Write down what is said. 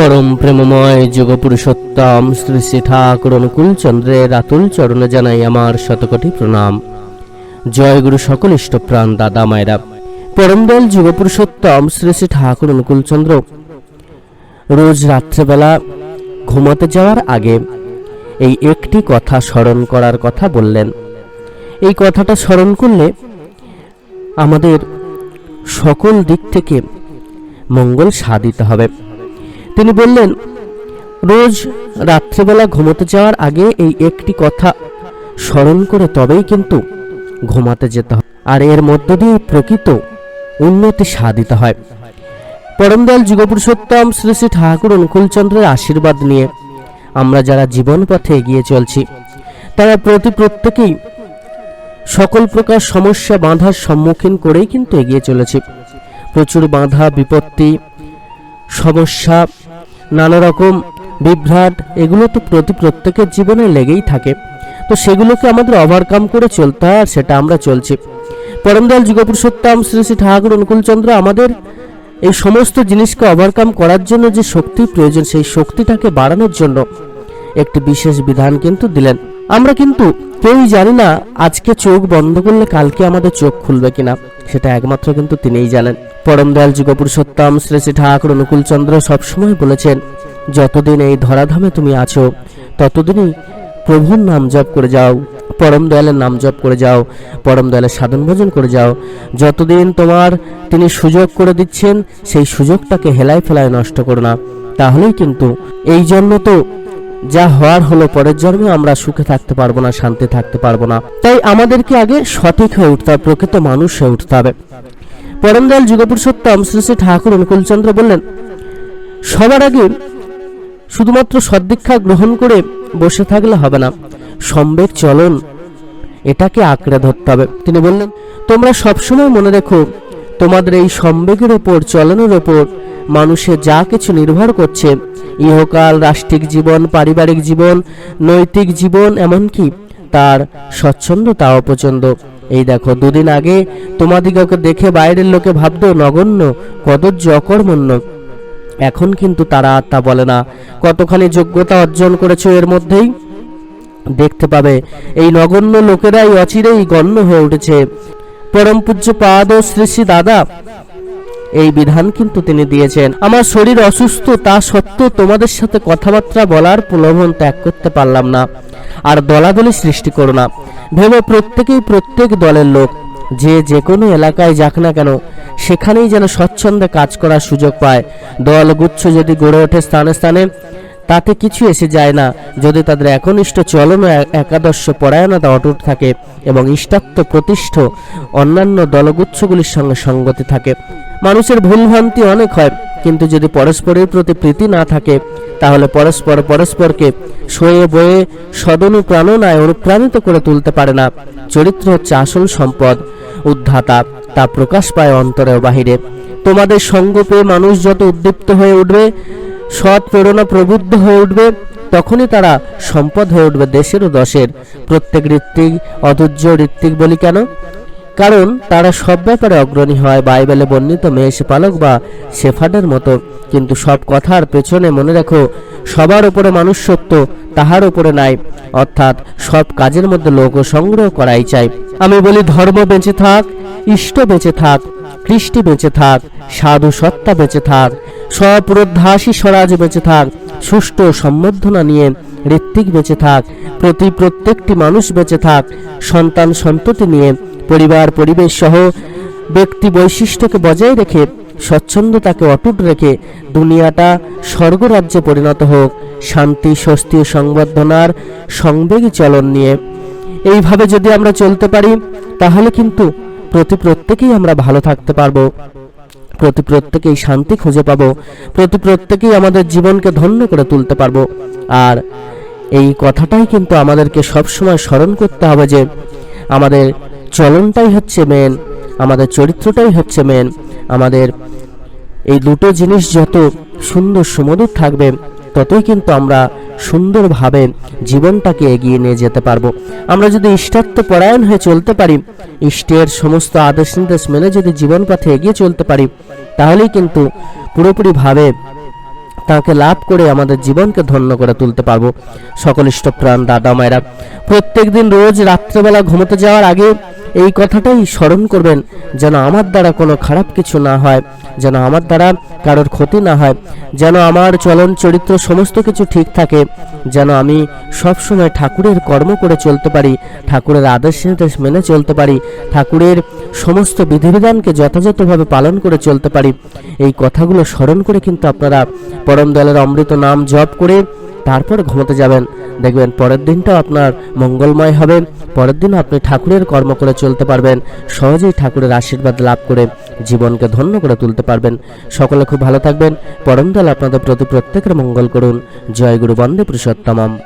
পরম প্রেমময় যুগপুরুষোত্তম শ্রী শ্রী ঠাকুর অনুকূল চন্দ্রের আতুল চরণে জানাই আমার শতকোটি প্রণাম। জয় গুরু সকল ইষ্টপ্রাণ দাদা মায়েরা। পরম দয়াল যুগপুরুষোত্তম শ্রী শ্রী ঠাকুর অনুকূল চন্দ্র, রোজ রাত্রেবেলা ঘুমাতে যাওয়ার আগে এই একটি কথা স্মরণ করার কথা বললেন। এই কথাটা স্মরণ করলে আমাদের সকল দিক থেকে মঙ্গল সাধিত হবে। তিনি বললেন, রোজ রাত্রিবেলা ঘুমোতে যাওয়ার আগে এই একটি কথা স্মরণ করে তবেই কিন্তু ঘুমাতে যেতে হয়। আর এর মধ্য দিয়ে প্রকৃত উন্নতি সাধিত হয়। পরমদয়াল যুগপুরুষোত্তম শ্রী শ্রী ঠাকুর অনুকূলচন্দ্রের আশীর্বাদ নিয়ে আমরা যারা জীবন পথে এগিয়ে চলছি, তারা প্রতি প্রত্যেকেই সকল প্রকার সমস্যা বাধার সম্মুখীন করেই কিন্তু এগিয়ে চলেছি। প্রচুর বাধা, বিপত্তি সমস্যা নানা রকম বিভ্রাট, এগুলো তো প্রতি প্রত্যেকের জীবনে লেগেই থাকে। তো সেগুলোকে আমাদের ওভারকাম করে চলতে হয়, আর সেটা আমরা চলছি। পরমদয়াল যুগপুরুষোত্তম শ্রী শ্রী ঠাকুর অনুকূলচন্দ্র আমাদের এই সমস্ত জিনিসকে ওভারকাম করার জন্য যে শক্তি প্রয়োজন, সেই শক্তিটাকে বাড়ানোর জন্য একটি বিশেষ বিধান কিন্তু দিলেন। আমরা কিন্তু কেউই জানি না আজকে চোখ বন্ধ করলে কালকে আমাদের চোখ খুলবে কিনা। সেটা একমাত্র কিন্তু তিনিই জানেন। পরম দয়াল যুগপুরুষোত্তম শ্রী শ্রী ঠাকুর অনুকূলচন্দ্র সবসময় বলেছেন, যতদিন এই ধরাধামে তুমি আছো, ততদিনই প্রভুর নাম জপ করে যাও পরম দয়ালের নাম জপ করে যাও পরম দয়ালের সাধন ভোজন করে যাও। যতদিন তোমার তিনি সুযোগ করে দিচ্ছেন, সেই সুযোগটাকে হেলায় ফেলায় নষ্ট করো না। তাহলেই কিন্তু এই জন্য তো যা হওয়ার হলো পরের জন্মে আমরা সুখে থাকতে পারব না, শান্তি থাকতে পারব না। তাই আমাদেরকে আগে সঠিক হয়ে উঠতে হবে, প্রকৃত মানুষ হয়ে উঠতে হবে। পরমদয়াল যুগপুরুষোত্তম শ্রী শ্রী ঠাকুর অনুকূলচন্দ্র বললেন, সবার আগে শুধুমাত্র সদ্দীক্ষা গ্রহণ করে বসে থাকলে হবে না সম্বেক চলন, এটাকে আঁকড়ে ধরতে হবে। তিনি বললেন, তোমরা সবসময় মনে রেখো, তোমাদের এই সম্বেগের ওপর, চলনের ওপর মানুষের যা কিছু নির্ভর করছে, ইহকাল, রাষ্ট্রিক জীবন, পারিবারিক জীবন, নৈতিক জীবন, এমনকি তার স্বচ্ছন্দতা অপছন্দ। এই দেখো, দুদিন আগে তোমাদিগকে দেখে বাইরের লোকে ভাবতো, নগণ্য কদর্য অকর্মণ্য। এখন কিন্তু তারা তা বলে না। কতখানি যোগ্যতা অর্জন করেছ এর মধ্যেই দেখতে পাবে, এই নগণ্য লোকেরাই অচিরেই গণ্য হয়ে উঠেছে। পরম পূজ্য পাদ ও শ্রী শ্রী দাদা এই বিধান কিন্তু তিনি দিয়েছেন। আমার শরীর অসুস্থ, তা সত্ত্বেও তোমাদের সাথে কথাবার্তা বলার প্রলোভন ত্যাগ করতে পারলাম না। আর দলাদলি সৃষ্টি করো না। ভেবে প্রত্যেকেই প্রত্যেক দলের লোক। যে যে কোনো এলাকায় যাক না কেন, সেখানেই যেন স্বচ্ছন্দে কাজ করার সুযোগ পায়। দলগুচ্ছ যদি গড়ে ওঠে স্থানে স্থানে তাতে কিছু এসে যায় না। যদি তাদের একনিষ্ঠ চলন ও এ- পরায়ণতা অটুট থাকে এবং ইষ্টাত্ম প্রতিষ্ঠ অন্যান্য দলগুচ্ছগুলির সঙ্গে সঙ্গতি থাকে। মানুষের ভুলভ্রান্তি অনেক হয়, কিন্তু যদি পরস্পরের প্রতি প্রীতি না থাকে, তাহলে পরস্পর পরস্পরকে সয়ে বয়ে সদনুপ্রাণনায় অনুপ্রাণিত করে তুলতে পারে না। চরিত্র হচ্ছে আসল সম্পদ, উদ্ধাতা, তা প্রকাশ পায় অন্তরে ও বাহিরে। তোমাদের সঙ্গ পেয়ে মানুষ যত উদ্দীপ্ত হয়ে উঠবে সৎ প্রেরণা প্রবুদ্ধ হয়ে উঠবে, তখনই তারা সম্পদ হয়ে উঠবে দেশের ও দশের। প্রত্যেক ঋত্বিক, অধৈর্য ঋত্বিক বলি কেন? কারণ তারা সব ব্যাপারে অগ্রণী হয়, বাইবেলে বর্ণিত মেষ পালক বা শেফার্ডের মতো। কিন্তু সব কথার পেছনে মনে রাখো, সবার উপরে মানুষ সত্য তাহার উপরে নাই। অর্থাৎ সব কাজের মধ্যে লোক সংগ্রহ করাই চাই। আমি বলি ধর্ম বেঁচে থাক, ইষ্ট বেঁচে থাক কৃষ্টি বেঁচে থাক, সাধু সত্তা বেঁচে থাক স্বপ্রধ্যাসী স্বরাজ বেঁচে থাক, সুষ্ঠু সম্বর্ধনা নিয়ে ঋত্বিক বেঁচে থাক, প্রতি প্রত্যেকটি মানুষ বেঁচে থাক, সন্তান সন্ততি নিয়ে পরিবার পরিবেশ সহ ব্যক্তি বৈশিষ্ট্যকে বজায় রেখে, স্বচ্ছন্দতাকে অটুট রেখে দুনিয়াটা স্বর্গরাজ্যে পরিণত হোক, শান্তি, স্বস্তি ও সংবর্ধনার সংবেগী চলন নিয়ে। এইভাবে যদি আমরা চলতে পারি, তাহলে কিন্তু প্রতি প্রত্যেকেই আমরা ভালো থাকতে পারব। প্রতি প্রত্যেকেই শান্তি খুঁজে পাবো। প্রতি প্রত্যেকেই আমাদের জীবনকে ধন্য করে তুলতে পারব। আর এই কথাটাই কিন্তু আমাদেরকে সবসময় স্মরণ করতে হবে যে, আমাদের চলনটাই হচ্ছে মেন আমাদের চরিত্রটাই হচ্ছে মেন আমাদের এই দুটো জিনিস যত সুন্দর সুমধুর থাকবে ততই কিন্তু আমরা সুন্দরভাবে জীবনটাকে এগিয়ে নিয়ে যেতে পারব। আমরা যদি ইষ্টাত্ম পরায়ণ হয়ে চলতে পারি, ইষ্টের সমস্ত আদেশ নির্দেশ মেনে যদি জীবন পথে এগিয়ে চলতে পারি, তাহলেই কিন্তু পুরোপুরিভাবে তাকে লাভ করে আমাদের জীবনকে ধন্য করে তুলতে পারব। সকল ইষ্টপ্রাণ দাদা মায়েরা প্রত্যেক দিন রোজ রাত্রেবেলা ঘুমোতে যাওয়ার আগে এই কথাটাই স্মরণ করবেন যেন আমার দ্বারা কোনো খারাপ কিছু না হয়, যেন আমার দ্বারা কারোর ক্ষতি না হয়, যেন আমার চলন চরিত্র সমস্ত কিছু ঠিক থাকে, যেন আমি সবসময় ঠাকুরের কর্ম করে চলতে পারি, ঠাকুরের আদেশ নির্দেশ মেনে চলতে পারি, ঠাকুরের সমস্ত বিধিবিধানকে যথাযথভাবে পালন করে চলতে পারি। এই কথাগুলো স্মরণ করে কিন্তু আপনারা পরম দলের অমৃত নাম জপ করে তারপর ঘুমোতে যাবেন। দেখবেন পরের দিনটাও আপনার মঙ্গলময় হবে। পরের দিন আপনি ঠাকুরের কর্ম করে চলতে পারবেন। সহজেই ঠাকুরের আশীর্বাদ লাভ করে জীবনকে ধন্য করে তুলতে পারবেন। সকলে খুব ভালো থাকবেন। পরমদল আপনাদের প্রতি প্রত্যেকের মঙ্গল করুন। জয় গুরু বন্দে পুরুষোত্তমম।